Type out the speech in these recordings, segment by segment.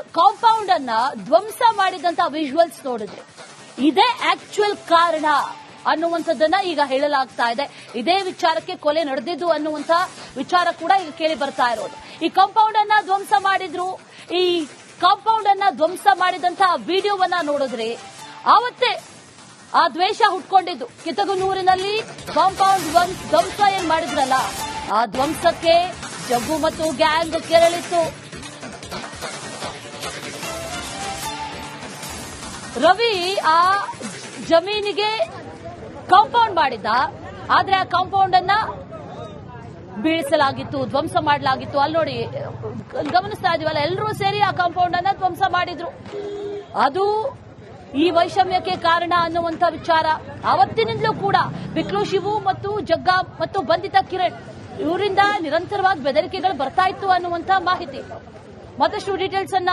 Compound ಅನ್ನ ಧ್ವಂಸ ಮಾಡಿದಂತ ವಿಜುವಲ್ಸ್ ನೋಡಿದ್ರೆ ಇದೇ ಆಕ್ಚುಯಲ್ ಕಾರಣ ಅನ್ನುವಂಥದ್ದನ್ನ ಈಗ ಹೇಳಲಾಗ್ತಾ ಇದೆ. ಇದೇ ವಿಚಾರಕ್ಕೆ ಕೊಲೆ ನಡೆದಿದ್ದು ಅನ್ನುವಂತ ವಿಚಾರ ಕೂಡ ಈಗ ಕೇಳಿ ಬರ್ತಾ ಇರೋದು. ಈ ಕಾಂಪೌಂಡ್ ಅನ್ನ ಧ್ವಂಸ ಮಾಡಿದ್ರು, ಈ ಕಾಂಪೌಂಡ್ ಅನ್ನ ಧ್ವಂಸ ಮಾಡಿದಂತ ವಿಡಿಯೋವನ್ನ ನೋಡಿದ್ರೆ ಆವತ್ತೇ ಆ ದ್ವೇಷ ಹುಟ್ಕೊಂಡಿದ್ದು. ಕಿತಗುನೂರಿನಲ್ಲಿ ಕಾಂಪೌಂಡ್ ಧ್ವಂಸ ಏನ್ ಮಾಡಿದ್ರಲ್ಲ? ಆ ಧ್ವಂಸಕ್ಕೆ ಜಗ್ಗು ಮತ್ತು ಗ್ಯಾಂಗ್ ಕೆರಳಿತ್ತು. ರವಿ ಆ ಜಮೀನಿಗೆ ಕಾಂಪೌಂಡ್ ಮಾಡಿದ್ದ. ಆದ್ರೆ ಆ ಕಾಂಪೌಂಡ್ ಅನ್ನ ಬೀಳಿಸಲಾಗಿತ್ತು, ಧ್ವಂಸ ಮಾಡಲಾಗಿತ್ತು. ಅಲ್ಲಿ ನೋಡಿ, ಗಮನಿಸ್ತಾ ಇದೀವಲ್ಲ ಎಲ್ಲರೂ ಸೇರಿ ಆ ಕಾಂಪೌಂಡ್ ಅನ್ನ ಧ್ವಂಸ ಮಾಡಿದ್ರು. ಅದು ಈ ವೈಷಮ್ಯಕ್ಕೆ ಕಾರಣ ಅನ್ನುವಂತ ವಿಚಾರ. ಅವತ್ತಿನಿಂದಲೂ ಕೂಡ ಬಿಕ್ಲು ಶಿವು ಮತ್ತು ಜಗ್ಗಾ ಮತ್ತು ಬಂಧಿತ ಕಿರಣ್ ಇವರಿಂದ ನಿರಂತರವಾಗಿ ಬೆದರಿಕೆಗಳು ಬರ್ತಾ ಇತ್ತು ಅನ್ನುವಂತ ಮಾಹಿತಿ. ಮತ್ತಷ್ಟು ಡೀಟೇಲ್ಸ್ ಅನ್ನ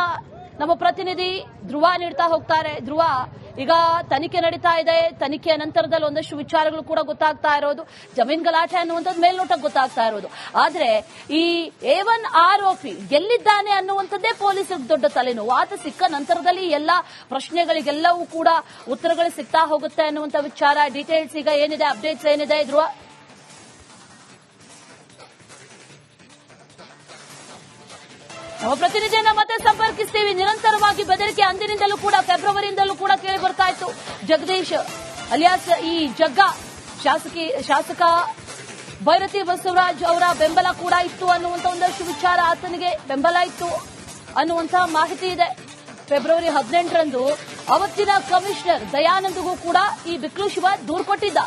ನಮ್ಮ ಪ್ರತಿನಿಧಿ ಧ್ರುವ ನೀಡ್ತಾ ಹೋಗ್ತಾರೆ. ಧ್ರುವ, ಈಗ ತನಿಖೆ ನಡೀತಾ ಇದೆ. ತನಿಖೆಯ ನಂತರದಲ್ಲಿ ಒಂದಷ್ಟು ವಿಚಾರಗಳು ಕೂಡ ಗೊತ್ತಾಗ್ತಾ ಇರೋದು. ಜಮೀನ್ ಗಲಾಟೆ ಅನ್ನುವಂಥದ್ದು ಮೇಲ್ನೋಟ ಗೊತ್ತಾಗ್ತಾ ಇರೋದು. ಆದ್ರೆ ಈ ಎ ಒನ್ ಆರೋಪಿ ಗೆಲ್ಲಿದ್ದಾನೆ ಅನ್ನುವಂಥದ್ದೇ ಪೊಲೀಸರಿಗೆ ದೊಡ್ಡ ತಲೆನೋವು. ಆತ ಸಿಕ್ಕ ನಂತರದಲ್ಲಿ ಎಲ್ಲ ಪ್ರಶ್ನೆಗಳಿಗೆಲ್ಲವೂ ಕೂಡ ಉತ್ತರಗಳು ಸಿಗ್ತಾ ಹೋಗುತ್ತೆ ಅನ್ನುವಂಥ ವಿಚಾರ. ಡೀಟೇಲ್ಸ್ ಈಗ ಏನಿದೆ, ಅಪ್ಡೇಟ್ಸ್ ಏನಿದೆ? ಧ್ರುವ? ನಮ್ಮ ಪ್ರತಿನಿಧಿಯನ್ನ ಮತ್ತೆ ಸಂಪರ್ಕಿಸ್ತೀವಿ. ನಿರಂತರವಾಗಿ ಬೆದರಿಕೆ ಅಂದಿನಿಂದಲೂ ಕೂಡ, ಫೆಬ್ರವರಿಯಿಂದಲೂ ಕೂಡ ಕೇಳಿ ಬರ್ತಾ ಇತ್ತು ಜಗದೀಶ್ ಅಲಿಯಾಸ್ ಈ ಜಗ್ಗ. ಶಾಸಕಿ, ಶಾಸಕ ಭೈರತಿ ಬಸವರಾಜ್ ಅವರ ಬೆಂಬಲ ಕೂಡ ಇತ್ತು ಅನ್ನುವಂತ ಒಂದಷ್ಟು ವಿಚಾರ ಆತನಿಗೆ ಬೆಂಬಲ ಇತ್ತು ಅನ್ನುವಂತಹ ಮಾಹಿತಿ ಇದೆ. ಫೆಬ್ರವರಿ ಹದಿನೆಂಟರಂದು ಅವತ್ತಿನ ಕಮಿಷನರ್ ದಯಾನಂದಗೂ ಕೂಡ ಈ ಬಿಕ್ಲು ಶಿವ ದೂರು ಕೊಟ್ಟಿದ್ದ.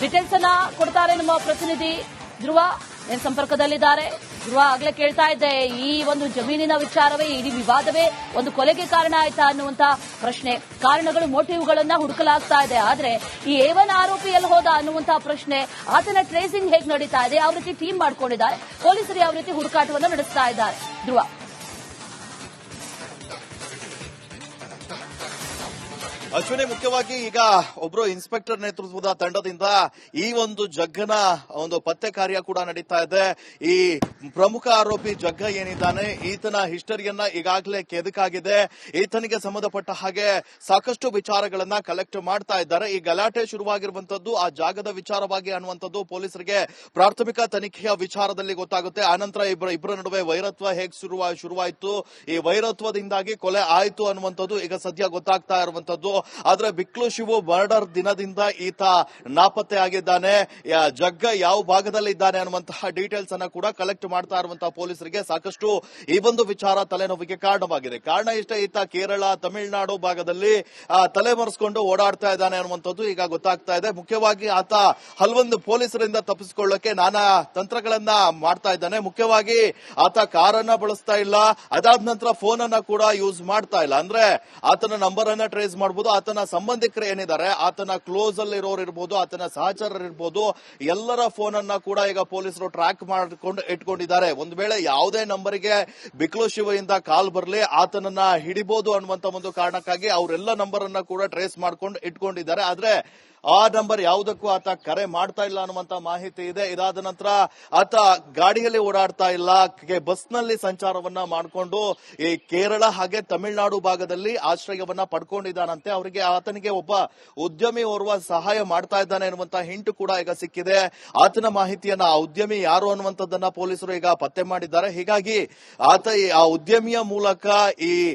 ಡೀಟೇಲ್ಸ್ ಅನ್ನ ಕೊಡ್ತಾರೆ ನಮ್ಮ ಪ್ರತಿನಿಧಿ ಧ್ರುವ. ಸಂಪರ್ಕದಲ್ಲಿದ್ದಾರೆ? ಧ್ರುವ ಆಗ್ಲೇ ಕೇಳ್ತಾ ಇದ್ದೆ. ಈ ಒಂದು ಜಮೀನಿನ ವಿಚಾರವೇ, ಇಡೀ ವಿವಾದವೇ ಒಂದು ಕೊಲೆಗೆ ಕಾರಣ ಆಯ್ತಾ ಅನ್ನುವಂತ ಪ್ರಶ್ನೆ. ಕಾರಣಗಳು, ಮೋಟಿವ್ಗಳನ್ನ ಹುಡುಕಲಾಗ್ತಾ ಇದೆ. ಆದ್ರೆ ಈ ಏವನ್ ಆರೋಪಿ ಎಲ್ಲಿ ಹೋದ ಅನ್ನುವಂತ ಪ್ರಶ್ನೆ, ಆತನ ಟ್ರೇಸಿಂಗ್ ಹೇಗೆ ನಡೀತಾ ಇದೆ? ಯಾವ ರೀತಿ ಟೀಮ್ ಮಾಡ್ಕೊಂಡಿದ್ದಾರೆ. ಪೊಲೀಸರು ಯಾವ ರೀತಿ ಹುಡುಕಾಟವನ್ನು ನಡೆಸ್ತಾ ಇದ್ದಾರೆ? ಧ್ರುವ. ಅಶ್ವಿನಿ, ಮುಖ್ಯವಾಗಿ ಈಗ ಒಬ್ರು ಇನ್ಸ್ಪೆಕ್ಟರ್ ನೇತೃತ್ವದ ತಂಡದಿಂದ ಈ ಒಂದು ಜಗ್ಗನ, ಒಂದು ಪತ್ತೆ ಕಾರ್ಯ ಕೂಡ ನಡೀತಾ ಇದೆ. ಈ ಪ್ರಮುಖ ಆರೋಪಿ ಜಗ್ಗ ಏನಿದ್ದಾನೆ, ಈತನ ಹಿಸ್ಟರಿಯನ್ನ ಈಗಾಗಲೇ ಕೆದಕಾಗಿದೆ. ಈತನಿಗೆ ಸಂಬಂಧಪಟ್ಟ ಹಾಗೆ ಸಾಕಷ್ಟು ವಿಚಾರಗಳನ್ನ ಕಲೆಕ್ಟ್ ಮಾಡ್ತಾ ಇದ್ದಾರೆ. ಈ ಗಲಾಟೆ ಶುರುವಾಗಿರುವಂತದ್ದು ಆ ಜಾಗದ ವಿಚಾರವಾಗಿ ಅನ್ನುವಂಥದ್ದು ಪೊಲೀಸರಿಗೆ ಪ್ರಾಥಮಿಕ ತನಿಖೆಯ ವಿಚಾರದಲ್ಲಿ ಗೊತ್ತಾಗುತ್ತೆ. ಆನಂತರ ಇಬ್ಬರ ಇಬ್ಬರ ನಡುವೆ ವೈರತ್ವ ಹೇಗೆ ಶುರುವ, ಶುರುವಾಯಿತು? ಈ ವೈರತ್ವದಿಂದಾಗಿ ಕೊಲೆ ಆಯಿತು ಅನ್ನುವಂಥದ್ದು ಈಗ ಸದ್ಯ ಗೊತ್ತಾಗ್ತಾ ಇರುವಂತದ್ದು ಆದ್ರೆ ಬಿಕ್ಲು ಶಿವು ಮರ್ಡರ್ ದಿನದಿಂದ ಈತ ನಾಪತ್ತೆ ಆಗಿದ್ದಾನೆ. ಜಗ್ಗ ಯಾವ ಭಾಗದಲ್ಲಿ ಇದ್ದಾನೆ ಅನ್ನುವಂತಹ ಡೀಟೇಲ್ಸ್ ಅನ್ನ ಕೂಡ ಕಲೆಕ್ಟ್ ಮಾಡ್ತಾ ಇರುವಂತಹ ಪೊಲೀಸರಿಗೆ ಸಾಕಷ್ಟು ಈ ಒಂದು ವಿಚಾರ ತಲೆನೋವಿಗೆ ಕಾರಣವಾಗಿದೆ. ಕಾರಣ ಇಷ್ಟೇ, ಈತ ಕೇರಳ, ತಮಿಳುನಾಡು ಭಾಗದಲ್ಲಿ ತಲೆಮರೆಸ್ಕೊಂಡು ತಲೆ ಮರೆಸ್ಕೊಂಡು ಓಡಾಡ್ತಾ ಇದ್ದಾನೆ ಅನ್ನುವಂಥದ್ದು ಈಗ ಗೊತ್ತಾಗ್ತಾ ಇದೆ. ಮುಖ್ಯವಾಗಿ ಆತ ಹಲವೊಂದು ಪೊಲೀಸರಿಂದ ತಪ್ಪಿಸಿಕೊಳ್ಳಕ್ಕೆ ನಾನಾ ತಂತ್ರಗಳನ್ನ ಮಾಡ್ತಾ ಇದ್ದಾನೆ. ಮುಖ್ಯವಾಗಿ ಆತ ಕಾರನ್ನ ಬಳಸ್ತಾ ಇಲ್ಲ. ಅದಾದ ನಂತರ ಫೋನ್ ಅನ್ನ ಕೂಡ ಯೂಸ್ ಮಾಡ್ತಾ ಇಲ್ಲ. ಅಂದ್ರೆ ಆತನ ನಂಬರ್ ಅನ್ನ ಟ್ರೇಸ್ ಮಾಡಬಹುದು ಆತನ ಸಂಬಂಧಿಕರು ಏನಿದ್ದಾರೆ, ಆತನ ಕ್ಲೋಸ್ ಅಲ್ಲಿ ಇರೋರು ಇರ್ಬೋದು, ಆತನ ಸಹಚರರು ಇರ್ಬೋದು, ಎಲ್ಲರ ಫೋನ್ ಅನ್ನ ಕೂಡ ಈಗ ಪೊಲೀಸರು ಟ್ರ್ಯಾಕ್ ಮಾಡಿಕೊಂಡು ಇಟ್ಕೊಂಡಿದ್ದಾರೆ. ಒಂದು ವೇಳೆ ಯಾವುದೇ ನಂಬರ್ಗೆ ಬಿಕ್ಲು ಶಿವಯಿಂದ ಕಾಲ್ ಬರಲಿ, ಆತನನ್ನ ಹಿಡಿಬಹುದು ಅನ್ನುವಂತ ಒಂದು ಕಾರಣಕ್ಕಾಗಿ ಅವರೆಲ್ಲ ನಂಬರ್ ಅನ್ನ ಕೂಡ ಟ್ರೇಸ್ ಮಾಡ್ಕೊಂಡು ಇಟ್ಕೊಂಡಿದ್ದಾರೆ. ಆದ್ರೆ ಆ ನಂಬರ್ ಯಾವುದಕ್ಕೂ ಆತ ಕರೆ ಮಾಡ್ತಾ ಇಲ್ಲ ಅನ್ನುವಂತ ಮಾಹಿತಿ ಇದೆ. ಇದಾದ ನಂತರ ಆತ ಗಾಡಿಯಲ್ಲಿ ಓಡಾಡ್ತಾ ಇಲ್ಲ. ಬಸ್ನಲ್ಲಿ ಸಂಚಾರವನ್ನ ಮಾಡಿಕೊಂಡು ಈ ಕೇರಳ ಹಾಗೆ ತಮಿಳುನಾಡು ಭಾಗದಲ್ಲಿ ಆಶ್ರಯವನ್ನ ಪಡ್ಕೊಂಡಿದ್ದಾನಂತೆ. ಅವರಿಗೆ ಆತನಿಗೆ ಒಬ್ಬ ಉದ್ಯಮಿ ಓರ್ವ ಸಹಾಯ ಮಾಡ್ತಾ ಇದ್ದಾನೆ ಅನ್ನುವಂತ ಹಿಂಟು ಕೂಡ ಈಗ ಸಿಕ್ಕಿದೆ. ಆತನ ಮಾಹಿತಿಯನ್ನ ಆ ಉದ್ಯಮಿ ಯಾರು ಅನ್ನುವಂಥದ್ದನ್ನ ಪೊಲೀಸರು ಈಗ ಪತ್ತೆ ಮಾಡಿದ್ದಾರೆ. ಹೀಗಾಗಿ ಆತ ಆ ಉದ್ಯಮಿಯ ಮೂಲಕ ಈ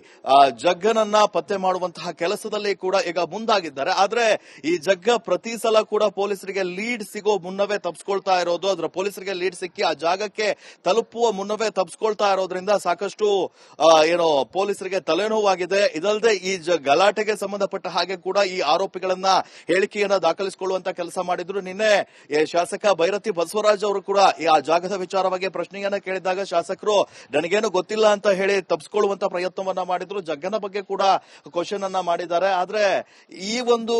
ಜಗ್ಗನನ್ನ ಪತ್ತೆ ಮಾಡುವಂತಹ ಕೆಲಸದಲ್ಲಿ ಕೂಡ ಈಗ ಮುಂದಾಗಿದ್ದಾರೆ. ಆದ್ರೆ ಈ ಜಗ್ಗ ಪ್ರತಿ ಸಲ ಕೂಡ ಪೊಲೀಸರಿಗೆ ಲೀಡ್ ಸಿಗೋ ಮುನ್ನವೇ ತಪ್ಪಿಸ್ಕೊಳ್ತಾ ಇರೋದು. ಅದರ ಪೊಲೀಸರಿಗೆ ಲೀಡ್ ಸಿಕ್ಕಿ ಆ ಜಾಗಕ್ಕೆ ತಲುಪುವ ಮುನ್ನವೇ ತಪ್ಪಿಸ್ಕೊಳ್ತಾ ಇರೋದ್ರಿಂದ ಸಾಕಷ್ಟು ಏನು ಪೊಲೀಸರಿಗೆ ತಲೆನೋವಾಗಿದೆ. ಇದಲ್ಲದೆ ಈ ಗಲಾಟೆಗೆ ಸಂಬಂಧಪಟ್ಟ ಹಾಗೆ ಕೂಡ ಈ ಆರೋಪಿಗಳನ್ನ ಹೇಳಿಕೆಯನ್ನ ದಾಖಲಿಸಿಕೊಳ್ಳುವಂತ ಕೆಲಸ ಮಾಡಿದ್ರು. ನಿನ್ನೆ ಶಾಸಕ ಭೈರತಿ ಬಸವರಾಜ್ ಅವರು ಕೂಡ ಈ ಆ ಜಾಗದ ವಿಚಾರವಾಗಿ ಪ್ರಶ್ನೆಯನ್ನ ಕೇಳಿದಾಗ ಶಾಸಕರು, ನನಗೇನು ಗೊತ್ತಿಲ್ಲ ಅಂತ ಹೇಳಿ ತಪ್ಪಿಸ್ಕೊಳ್ಳುವಂತ ಪ್ರಯತ್ನವನ್ನ ಮಾಡಿದ್ರು. ಜಗ್ಗನ ಬಗ್ಗೆ ಕೂಡ ಕ್ವಶನ್ ಅನ್ನ ಮಾಡಿದ್ದಾರೆ. ಆದ್ರೆ ಈ ಒಂದು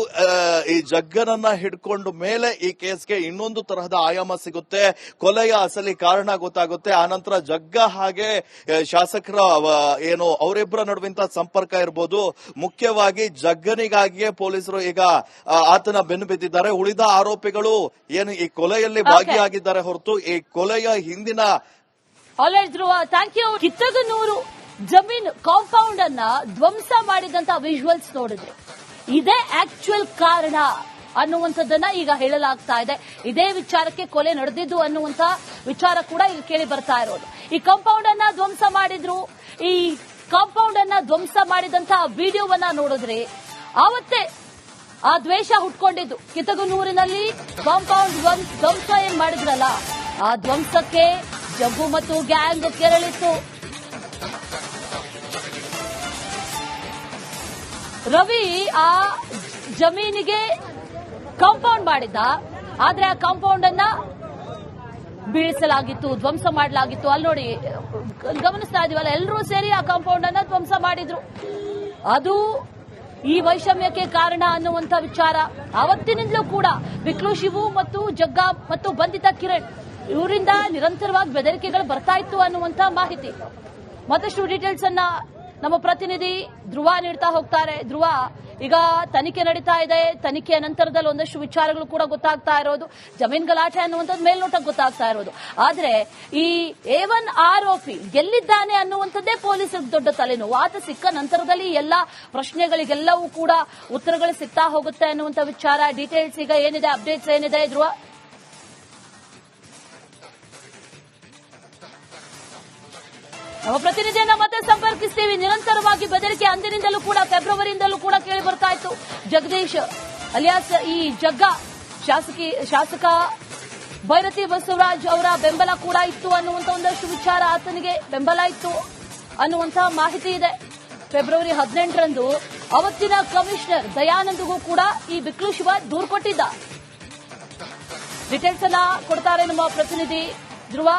ಈ ಈ ಜಗ್ಗನನ್ನ ಹಿಡ್ಕೊಂಡು ಮೇಲೆ ಈ ಕೇಸ್ಗೆ ಇನ್ನೊಂದು ತರಹದ ಆಯಾಮ ಸಿಗುತ್ತೆ. ಕೊಲೆಯ ಅಸಲಿ ಕಾರಣ ಗೊತ್ತಾಗುತ್ತೆ. ಆನಂತರ ಜಗ್ಗ ಹಾಗೆ ಶಾಸಕರ ಏನು ಅವರಿಬ್ಬರ ನಡುವಿನ ಸಂಪರ್ಕ ಇರಬಹುದು ಮುಖ್ಯವಾಗಿ ಜಗ್ಗನಿಗಾಗಿಯೇ ಪೊಲೀಸರು ಈಗ ಆತನ ಬೆನ್ನು ಬಿದ್ದಿದ್ದಾರೆ. ಉಳಿದ ಆರೋಪಿಗಳು ಏನು ಈ ಕೊಲೆಯಲ್ಲಿ ಭಾಗಿಯಾಗಿದ್ದಾರೆ ಹೊರತು ಈ ಕೊಲೆಯ ಹಿಂದಿನ ಕಿತ್ತಗನೂರು ಜಮೀನು ಕಾಂಪೌಂಡ್ ಅನ್ನ ಧ್ವಂಸ ಮಾಡಿದಂತ ವಿಜುವಲ್ಸ್ ನೋಡಿದ್ರೆ. ಇದೇ ಆಕ್ಚುಯಲ್ ಕಾರಣ. ಅನ್ನುವಂಥದ್ದನ್ನ ಈಗ ಹೇಳಲಾಗ್ತಾ ಇದೆ. ಇದೇ ವಿಚಾರಕ್ಕೆ ಕೊಲೆ ನಡೆದಿದ್ದು ಅನ್ನುವಂತ ವಿಚಾರ ಕೂಡ ಈಗ ಕೇಳಿ ಬರ್ತಾ ಇರೋದು. ಈ ಕಾಂಪೌಂಡ್ ಅನ್ನ ಧ್ವಂಸ ಮಾಡಿದ್ರು. ಈ ಕಾಂಪೌಂಡ್ ಅನ್ನ ಧ್ವಂಸ ಮಾಡಿದಂತಹ ವಿಡಿಯೋವನ್ನ ನೋಡಿದ್ರೆ ಆವತ್ತೇ ಆ ದ್ವೇಷ ಹುಟ್ಕೊಂಡಿದ್ದು. ಕಿತಗನೂರಿನಲ್ಲಿ ಕಾಂಪೌಂಡ್ ಧ್ವಂಸ ಏನ್ ಮಾಡಿದ್ರಲ್ಲ, ಆ ಧ್ವಂಸಕ್ಕೆ ಜಗ್ಗು ಮತ್ತು ಗ್ಯಾಂಗ್ ಕೆರಳಿತ್ತು. ರವಿ ಆ ಜಮೀನಿಗೆ ಕಾಂಪೌಂಡ್ ಮಾಡಿದ್ದ. ಆದ್ರೆ ಆ ಕಾಂಪೌಂಡ್ ಅನ್ನ ಬೀಳಿಸಲಾಗಿತ್ತು, ಧ್ವಂಸ ಮಾಡಲಾಗಿತ್ತು. ಅಲ್ಲಿ ನೋಡಿ, ಗಮನಿಸ್ತಾ ಇದೀವಲ್ಲ ಎಲ್ಲರೂ ಸೇರಿ ಆ ಕಾಂಪೌಂಡ್ ಅನ್ನ ಧ್ವಂಸ ಮಾಡಿದ್ರು. ಅದು ಈ ವೈಷಮ್ಯಕ್ಕೆ ಕಾರಣ ಅನ್ನುವಂತ ವಿಚಾರ. ಅವತ್ತಿನಿಂದಲೂ ಕೂಡ ವಿಕ್ಲು, ಶಿವು ಮತ್ತು ಜಗ್ಗ ಮತ್ತು ಬಂಧಿತ ಕಿರಣ್ ಇವರಿಂದ ನಿರಂತರವಾಗಿ ಬೆದರಿಕೆಗಳು ಬರ್ತಾ ಇತ್ತು ಅನ್ನುವಂತ ಮಾಹಿತಿ. ಮತ್ತಷ್ಟು ಡೀಟೇಲ್ಸ್ ಅನ್ನ ನಮ್ಮ ಪ್ರತಿನಿಧಿ ಧ್ರುವ ನೀಡ್ತಾ ಹೋಗ್ತಾರೆ. ಧ್ರುವ ಈಗ ತನಿಖೆ ನಡೀತಾ ಇದೆ. ತನಿಖೆಯ ನಂತರದಲ್ಲಿ ಒಂದಷ್ಟು ವಿಚಾರಗಳು ಕೂಡ ಗೊತ್ತಾಗ್ತಾ ಇರೋದು. ಜಮೀನ್ ಗಲಾಟೆ ಅನ್ನುವಂಥದ್ದು ಮೇಲ್ನೋಟಕ್ಕೆ ಗೊತ್ತಾಗ್ತಾ ಇರೋದು. ಆದ್ರೆ ಈ ಎ ಒನ್ ಆರೋಪಿ ಎಲ್ಲಿದ್ದಾನೆ ಅನ್ನುವಂಥದ್ದೇ ಪೊಲೀಸರಿಗೆ ದೊಡ್ಡ ತಲೆನೋವು. ಆತ ಸಿಕ್ಕ ನಂತರದಲ್ಲಿ ಎಲ್ಲ ಪ್ರಶ್ನೆಗಳಿಗೆಲ್ಲವೂ ಕೂಡ ಉತ್ತರಗಳು ಸಿಗ್ತಾ ಹೋಗುತ್ತೆ ಅನ್ನುವಂಥ ವಿಚಾರ. ಡೀಟೇಲ್ಸ್ ಈಗ ಏನಿದೆ, ಅಪ್ಡೇಟ್ಸ್ ಏನಿದೆ ಧ್ರುವ? ನಮ್ಮ ಪ್ರತಿನಿಧಿಯನ್ನ ಮತ್ತೆ ಸಂಪರ್ಕಿಸ್ತೀವಿ. ನಿರಂತರವಾಗಿ ಬೆದರಿಕೆ ಅಂದಿನಿಂದಲೂ ಕೂಡ, ಫೆಬ್ರವರಿಯಿಂದಲೂ ಕೂಡ ಕೇಳಿ ಬರ್ತಾ ಇತ್ತು. ಜಗದೀಶ್ ಅಲಿಯಾಸ್ ಈ ಜಗ್ಗ ಶಾಸಕಿ, ಶಾಸಕ ಭೈರತಿ ಬಸವರಾಜ್ ಅವರ ಬೆಂಬಲ ಕೂಡ ಇತ್ತು ಅನ್ನುವಂತ ಒಂದಷ್ಟು ವಿಚಾರ ಆತನಿಗೆ ಬೆಂಬಲ ಇತ್ತು ಅನ್ನುವಂತಹ ಮಾಹಿತಿ ಇದೆ. ಫೆಬ್ರವರಿ ಹದಿನೆಂಟರಂದು ಅವತ್ತಿನ ಕಮಿಷನರ್ ದಯಾನಂದ್ಗೂ ಕೂಡ ಈ ಬಿಕ್ಲು ಶಿವ ದೂರು ಕೊಟ್ಟಿದ್ದ. ಡೀಟೇಲ್ಸ್ ಅನ್ನ ಕೊಡ್ತಾರೆ ನಮ್ಮ ಪ್ರತಿನಿಧಿ ಧ್ರುವ.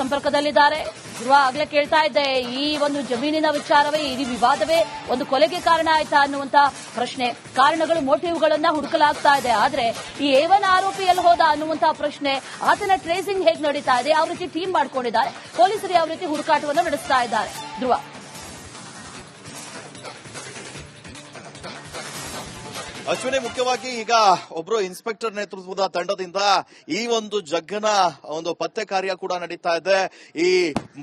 ಸಂಪರ್ಕದಲ್ಲಿದ್ದಾರೆ? ಧ್ರುವ ಆಗ್ಲೇ ಕೇಳ್ತಾ ಇದ್ದೆ. ಈ ಒಂದು ಜಮೀನಿನ ವಿಚಾರವೇ, ಇಡೀ ವಿವಾದವೇ ಒಂದು ಕೊಲೆಗೆ ಕಾರಣ ಆಯ್ತಾ ಅನ್ನುವಂತ ಪ್ರಶ್ನೆ. ಕಾರಣಗಳು, ಮೋಟಿವ್ಗಳನ್ನ ಹುಡುಕಲಾಗ್ತಾ ಇದೆ. ಆದ್ರೆ ಈ ಏವನ್ ಆರೋಪಿ ಎಲ್ಲಿ ಹೋದ ಅನ್ನುವಂತ ಪ್ರಶ್ನೆ, ಆತನ ಟ್ರೇಸಿಂಗ್ ಹೇಗೆ ನಡೀತಾ ಇದೆ? ಯಾವ ರೀತಿ ಟೀಮ್ ಮಾಡ್ಕೊಂಡಿದ್ದಾರೆ. ಪೊಲೀಸರು ಯಾವ ರೀತಿ ಹುಡುಕಾಟವನ್ನು ನಡೆಸ್ತಾ ಇದ್ದಾರೆ? ಧ್ರುವ. ಅಶ್ವಿನಿ, ಮುಖ್ಯವಾಗಿ ಈಗ ಒಬ್ರು ಇನ್ಸ್ಪೆಕ್ಟರ್ ನೇತೃತ್ವದ ತಂಡದಿಂದ ಈ ಒಂದು ಜಗ್ಗನ, ಒಂದು ಪತ್ತೆ ಕಾರ್ಯ ಕೂಡ ನಡೀತಾ ಇದೆ. ಈ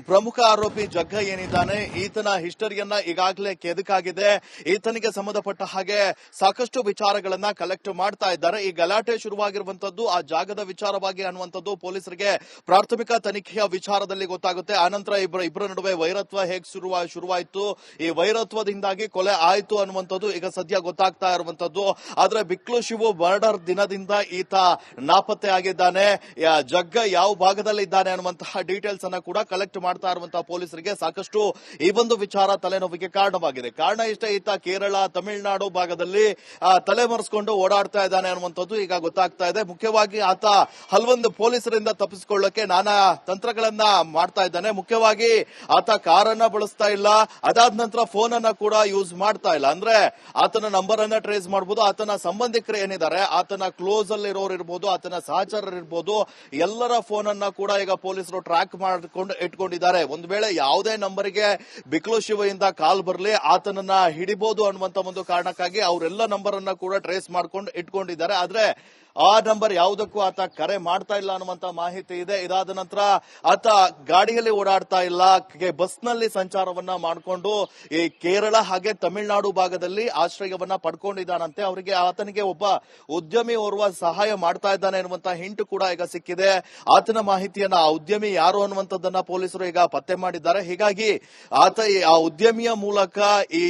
ಪ್ರಮುಖ ಆರೋಪಿ ಜಗ್ಗ ಏನಿದ್ದಾನೆ, ಈತನ ಹಿಸ್ಟರಿಯನ್ನ ಈಗಾಗಲೇ ಕೆದಕಾಗಿದೆ. ಈತನಿಗೆ ಸಂಬಂಧಪಟ್ಟ ಹಾಗೆ ಸಾಕಷ್ಟು ವಿಚಾರಗಳನ್ನ ಕಲೆಕ್ಟ್ ಮಾಡ್ತಾ ಇದ್ದಾರೆ. ಈ ಗಲಾಟೆ ಶುರುವಾಗಿರುವಂತದ್ದು, ಆ ಜಾಗದ ವಿಚಾರವಾಗಿ ಅನ್ನುವಂಥದ್ದು ಪೊಲೀಸರಿಗೆ ಪ್ರಾಥಮಿಕ ತನಿಖೆಯ ವಿಚಾರದಲ್ಲಿ ಗೊತ್ತಾಗುತ್ತೆ. ಆನಂತರ ಇಬ್ಬರ ಇಬ್ಬರ ನಡುವೆ ವೈರತ್ವ ಹೇಗೆ ಶುರುವ, ಶುರುವಾಯಿತು? ಈ ವೈರತ್ವದಿಂದಾಗಿ ಕೊಲೆ ಆಯಿತು ಅನ್ನುವಂಥದ್ದು ಈಗ ಸದ್ಯ ಗೊತ್ತಾಗ್ತಾ ಇರುವಂತದ್ದು ಆದ್ರೆ ಬಿಕ್ಲು ಶಿವು ಮರ್ಡರ್ ದಿನದಿಂದ ಈತ ನಾಪತ್ತೆ ಆಗಿದ್ದಾನೆ. ಜಗ್ಗ ಯಾವ ಭಾಗದಲ್ಲಿ ಇದ್ದಾನೆ ಅನ್ನುವಂತಹ ಡೀಟೇಲ್ಸ್ ಅನ್ನ ಕೂಡ ಕಲೆಕ್ಟ್ ಮಾಡ್ತಾ ಇರುವಂತಹ ಪೊಲೀಸರಿಗೆ ಸಾಕಷ್ಟು ಈ ಒಂದು ವಿಚಾರ ತಲೆನೋವಿಗೆ ಕಾರಣವಾಗಿದೆ. ಕಾರಣ ಇಷ್ಟೇ, ಈತ ಕೇರಳ, ತಮಿಳುನಾಡು ಭಾಗದಲ್ಲಿ ತಲೆ ತಲೆಮರೆಸ್ಕೊಂಡು ಓಡಾಡ್ತಾ ಇದ್ದಾನೆ ಅನ್ನುವಂಥದ್ದು ಈಗ ಗೊತ್ತಾಗ್ತಾ ಇದೆ. ಮುಖ್ಯವಾಗಿ ಆತ ಹಲವೊಂದು ಪೊಲೀಸರಿಂದ ತಪ್ಪಿಸಿಕೊಳ್ಳಕ್ಕೆ ನಾನಾ ತಂತ್ರಗಳನ್ನ ಮಾಡ್ತಾ ಇದ್ದಾನೆ. ಮುಖ್ಯವಾಗಿ ಆತ ಕಾರನ್ನ ಬಳಸ್ತಾ ಇಲ್ಲ. ಅದಾದ ನಂತರ ಫೋನ್ ಅನ್ನ ಕೂಡ ಯೂಸ್ ಮಾಡ್ತಾ ಇಲ್ಲ. ಅಂದ್ರೆ ಆತನ ನಂಬರ್ ಅನ್ನ ಟ್ರೇಸ್ ಮಾಡಬಹುದು ಆತನ ಸಂಬಂಧಿಕರು ಏನಿದ್ದಾರೆ, ಆತನ ಕ್ಲೋಸ್ ಅಲ್ಲಿ ಇರೋರು ಇರ್ಬೋದು, ಆತನ ಸಹಚರರು ಇರ್ಬೋದು, ಎಲ್ಲರ ಫೋನ್ ಅನ್ನ ಕೂಡ ಈಗ ಪೊಲೀಸರು ಟ್ರ್ಯಾಕ್ ಮಾಡ್ಕೊಂಡು ಇಟ್ಕೊಂಡಿದ್ದಾರೆ. ಒಂದ್ ವೇಳೆ ಯಾವುದೇ ನಂಬರ್ಗೆ ಬಿಕ್ಲು ಶಿವೆಯಿಂದ ಕಾಲ್ ಬರಲಿ, ಆತನನ್ನ ಹಿಡಿಬಹುದು ಅನ್ನುವಂತ ಒಂದು ಕಾರಣಕ್ಕಾಗಿ ಅವರೆಲ್ಲ ನಂಬರ್ ಅನ್ನ ಕೂಡ ಟ್ರೇಸ್ ಮಾಡ್ಕೊಂಡು ಇಟ್ಕೊಂಡಿದ್ದಾರೆ. ಆದ್ರೆ ಆ ನಂಬರ್ ಯಾವುದಕ್ಕೂ ಆತ ಕರೆ ಮಾಡ್ತಾ ಇಲ್ಲ ಅನ್ನುವಂತ ಮಾಹಿತಿ ಇದೆ. ಇದಾದ ನಂತರ ಆತ ಗಾಡಿಯಲ್ಲಿ ಓಡಾಡ್ತಾ ಇಲ್ಲ. ಬಸ್ನಲ್ಲಿ ಸಂಚಾರವನ್ನ ಮಾಡಿಕೊಂಡು ಈ ಕೇರಳ ಹಾಗೆ ತಮಿಳುನಾಡು ಭಾಗದಲ್ಲಿ ಆಶ್ರಯವನ್ನ ಪಡ್ಕೊಂಡಿದ್ದಾನಂತೆ. ಅವರಿಗೆ ಆತನಿಗೆ ಒಬ್ಬ ಉದ್ಯಮಿ ಓರ್ವ ಸಹಾಯ ಮಾಡ್ತಾ ಇದ್ದಾನೆ ಅನ್ನುವಂತ ಹಿಂಟ್ ಕೂಡ ಈಗ ಸಿಕ್ಕಿದೆ. ಆತನ ಮಾಹಿತಿಯನ್ನ ಆ ಉದ್ಯಮಿ ಯಾರು ಅನ್ನುವಂಥದ್ದನ್ನ ಪೊಲೀಸರು ಈಗ ಪತ್ತೆ ಮಾಡಿದ್ದಾರೆ. ಹೀಗಾಗಿ ಆತ ಆ ಉದ್ಯಮಿಯ ಮೂಲಕ ಈ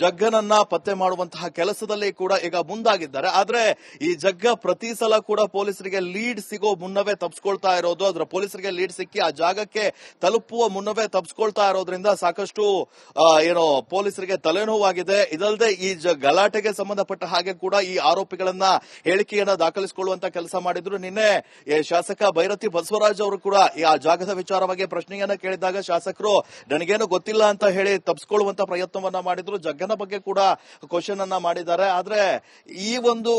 ಜಗ್ಗನನ್ನ ಪತ್ತೆ ಮಾಡುವಂತಹ ಕೆಲಸದಲ್ಲಿ ಕೂಡ ಈಗ ಮುಂದಾಗಿದ್ದಾರೆ. ಆದ್ರೆ ಈ ಜಗ್ಗ ಪ್ರತಿ ಸಲ ಕೂಡ ಪೊಲೀಸರಿಗೆ ಲೀಡ್ ಸಿಗೋ ಮುನ್ನವೇ ತಪ್ಪಿಸ್ಕೊಳ್ತಾ ಇರೋದು. ಅದ್ರ ಪೊಲೀಸರಿಗೆ ಲೀಡ್ ಸಿಕ್ಕಿ ಆ ಜಾಗಕ್ಕೆ ತಲುಪುವ ಮುನ್ನವೇ ತಪ್ಪಿಸ್ಕೊಳ್ತಾ ಇರೋದ್ರಿಂದ ಸಾಕಷ್ಟು ಏನು ಪೊಲೀಸರಿಗೆ ತಲೆನೋವಾಗಿದೆ. ಇದಲ್ಲದೆ ಈ ಗಲಾಟೆಗೆ ಸಂಬಂಧಪಟ್ಟ ಹಾಗೆ ಕೂಡ ಈ ಆರೋಪಿಗಳನ್ನ ಹೇಳಿಕೆಯನ್ನ ದಾಖಲಿಸಿಕೊಳ್ಳುವಂತ ಕೆಲಸ ಮಾಡಿದ್ರು. ನಿನ್ನೆ ಶಾಸಕ ಭೈರತಿ ಬಸವರಾಜ್ ಅವರು ಕೂಡ ಆ ಜಾಗದ ವಿಚಾರವಾಗಿ ಪ್ರಶ್ನೆಯನ್ನ ಕೇಳಿದಾಗ ಶಾಸಕರು, ನನಗೇನು ಗೊತ್ತಿಲ್ಲ ಅಂತ ಹೇಳಿ ತಪ್ಪಿಸ್ಕೊಳ್ಳುವಂತ ಪ್ರಯತ್ನವನ್ನ ಮಾಡಿದ್ರು. ಜಗ್ಗನ ಬಗ್ಗೆ ಕೂಡ ಕ್ವಶನ್ ಅನ್ನ ಮಾಡಿದ್ದಾರೆ. ಆದ್ರೆ ಈ ಒಂದು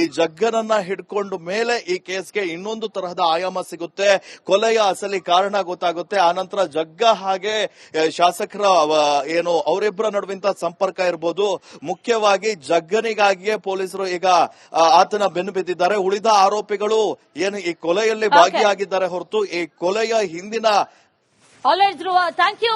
ಈ ಈ ಜಗ್ಗನನ್ನ ಹಿಡ್ಕೊಂಡು ಮೇಲೆ ಈ ಕೇಸ್ಗೆ ಇನ್ನೊಂದು ತರಹದ ಆಯಾಮ ಸಿಗುತ್ತೆ. ಕೊಲೆಯ ಅಸಲಿ ಕಾರಣ ಗೊತ್ತಾಗುತ್ತೆ. ಆನಂತರ ಜಗ್ಗ ಹಾಗೆ ಶಾಸಕರ ಏನು ಅವರಿಬ್ಬರ ನಡುವಿಂತ ಸಂಪರ್ಕ ಇರಬಹುದು ಮುಖ್ಯವಾಗಿ ಜಗ್ಗನಿಗಾಗಿಯೇ ಪೊಲೀಸರು ಈಗ ಆತನ ಬೆನ್ನು ಬಿದ್ದಿದ್ದಾರೆ. ಉಳಿದ ಆರೋಪಿಗಳು ಏನು ಈ ಕೊಲೆಯಲ್ಲಿ ಭಾಗಿಯಾಗಿದ್ದಾರೆ ಹೊರತು ಈ ಕೊಲೆಯ ಹಿಂದಿನ ಥ್ಯಾಂಕ್ ಯು